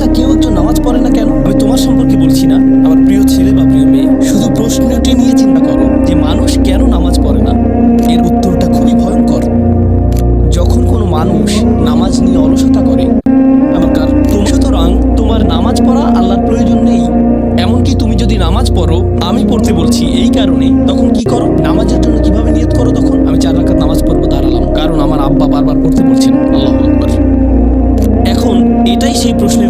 বাচ্চা কেউ একজন নামাজ পড়ে না কেন? আমি তোমার সম্পর্কে বলছি না। আমার প্রিয় ছেলে বা প্রিয় মেয়ে, শুধু প্রশ্নটি নিয়ে চিন্তা করো যে মানুষ কেন নামাজ পড়ে না? এর উত্তরটা খুবই ভয়ঙ্কর। যখন কোনো মানুষ নামাজ নিয়ে অলসতা করে, আমার সুতরাং তোমার নামাজ পড়া আল্লাহর প্রয়োজন নেই। এমনকি তুমি যদি নামাজ পড়ো, আমি পড়তে বলছি এই কারণে। তখন কি করো? নামাজের জন্য কীভাবে নিয়ত করো তখন? আমি চার রাকাত নামাজ পড়ব, দাঁড়ালাম। কারণ আমার আব্বা বারবার পড়তে বলছেন, আল্লাহ এখন এটাই সেই প্রশ্নের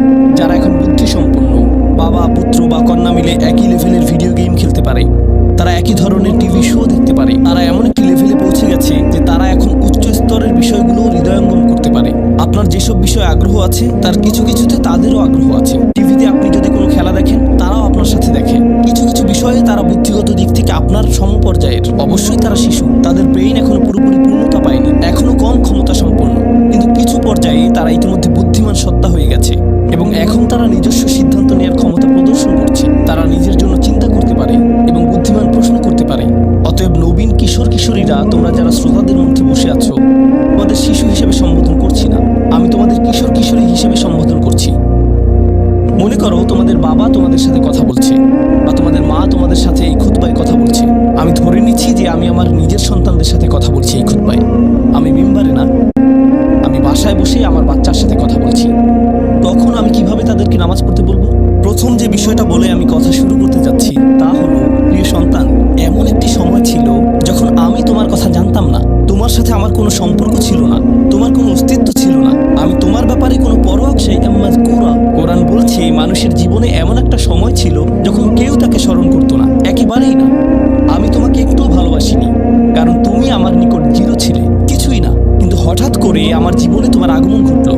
কন্যা মিলে একই লেভেলের ভিডিও গেম খেলতে পারে। তারা একই ধরনের টিভি শো দেখতে পারে। তারা এমন একটি লেভেলে পৌঁছে গেছে যে তারা এখন উচ্চ স্তরের বিষয়গুলো হৃদয়ঙ্গম করতে পারে। আপনার যেসব বিষয়ে আগ্রহ আছে, তার কিছু কিছুতে তাদেরও আগ্রহ আছে। টিভিতে আপনি যদি কোনো খেলা দেখেন, তারাও আপনার সাথে দেখে। কিছু কিছু বিষয়ে তারা বুদ্ধিগত দিক থেকে আপনার সমপর্যায়ের। অবশ্যই তারা শিশু। তাদের ব্রেইন এখনও পুরোপুরি পূর্ণতা পায়নি। এখনও কম ক্ষমতা সম্পন্ন কিন্তু কিছু পর্যায়ে তারা ইতিমধ্যে বুদ্ধিমান সত্তা হয়ে গেছে। এবং এখন তারা নিজস্ব তারা নিজের জন্য চিন্তা করতে পারে এবং বুদ্ধিমান প্রশ্ন করতে পারে। অতএব নবীন, কিশোর, কিশোরীরা, তোমরা যারা শ্রোতাদের মধ্যে বসে আছো, তোমাদের শিশু হিসেবে সম্বোধন করছি না। আমি তোমাদের কিশোর, কিশোরী হিসেবে সম্বোধন করছি। মনে করো তোমাদের বাবা তোমাদের সাথে কথা বলছে, বা তোমাদের মা তোমাদের সাথে এই খুতবায় কথা বলছে। আমি ধরে নিচ্ছি যে আমি আমার নিজের সন্তানদের সাথে কথা বলছি এই খুতবায়। আমি মেম্বারে না। আমি বাসায় বসে আমার বাচ্চার সাথে কথা বলছি। তখন আমি কীভাবে তাদেরকে নামাজ পড়তে বলব? প্রথম যে বিষয়টা বলে আমি কথা শুরু করতে যাচ্ছি, তা হলো, প্রিয় সন্তান, এমন একটি সময় ছিল যখন আমি তোমার কথা জানতাম না। তোমার সাথে আমার কোনো সম্পর্ক ছিল না, তোমার কোনো অস্তিত্ব ছিল না। আমি তোমার ব্যাপারে কোনো কুরা কোরআন বলছে মানুষের জীবনে এমন একটা সময় ছিল যখন কেউ তাকে স্মরণ করতো না। একেবারেই না। আমি তোমাকে একটুও ভালোবাসিনি, কারণ তুমি আমার নিকট জিরো ছিলে। কিছুই না। কিন্তু হঠাৎ করে আমার জীবনে তোমার আগমন ঘটলো।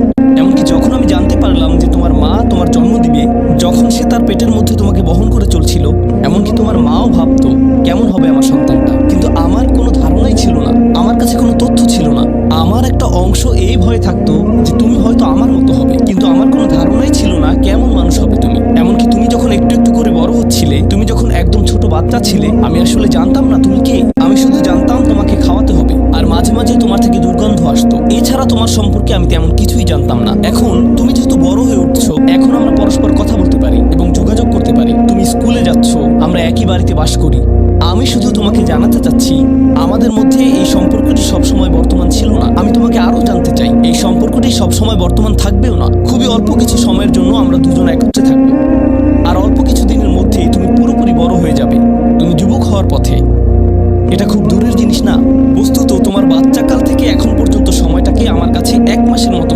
যখন সে তার পেটের মধ্যে তোমাকে বহন করে চলছিল, এমনকি তোমার মাও ভাবতো, কেমন হবে আমার সন্তানটা? কিন্তু আমার কোনো ধারণাই ছিল না, আমার কাছে কোনো তথ্য ছিল না। আমার একটা অংশ এই ভয়ে থাকতো যে তুমি হয়তো আমার মতো হবে, কিন্তু আমার কোনো ধারণাই ছিল না কেমন মানুষ হবে তুমি। এমনকি তুমি যখন একটু একটু করে বড় হচ্ছিলে, তুমি যখন একদম ছোট বাচ্চা ছিলে, আমি আসলে জানতাম না তুমি কে। আমি শুধু জানতাম তোমাকে খাওয়াতে হবে, আর মাঝে মাঝে তোমার থেকে দুর্গন্ধ আসতো। এছাড়া তোমার সম্পর্কে আমি তেমন কিছুই জানতাম না। এখন, তুমি যেহেতু বড় হয়ে উঠছো, এখন আমরা আমরা একই বাড়িতে বাস করি। আমি শুধু তোমাকে জানাতে চাচ্ছি, আমাদের মধ্যে এই সম্পর্কটি সবসময় বর্তমান ছিল না। আমি তোমাকে আরও জানতে চাই, এই সম্পর্কটি সবসময় বর্তমান থাকবেও না? খুবই অল্প কিছু সময়ের জন্য আমরা দুজন একত্রে থাকব। আর অল্প কিছু দিনের মধ্যেই তুমি পুরোপুরি বড় হয়ে যাবে। তুমি যুবক হওয়ার পথে। এটা খুব দূরের জিনিস না। বস্তুত তোমার বাচ্চাকাল থেকে এখন পর্যন্ত সময়টাকে আমার কাছে এক মাসের মতো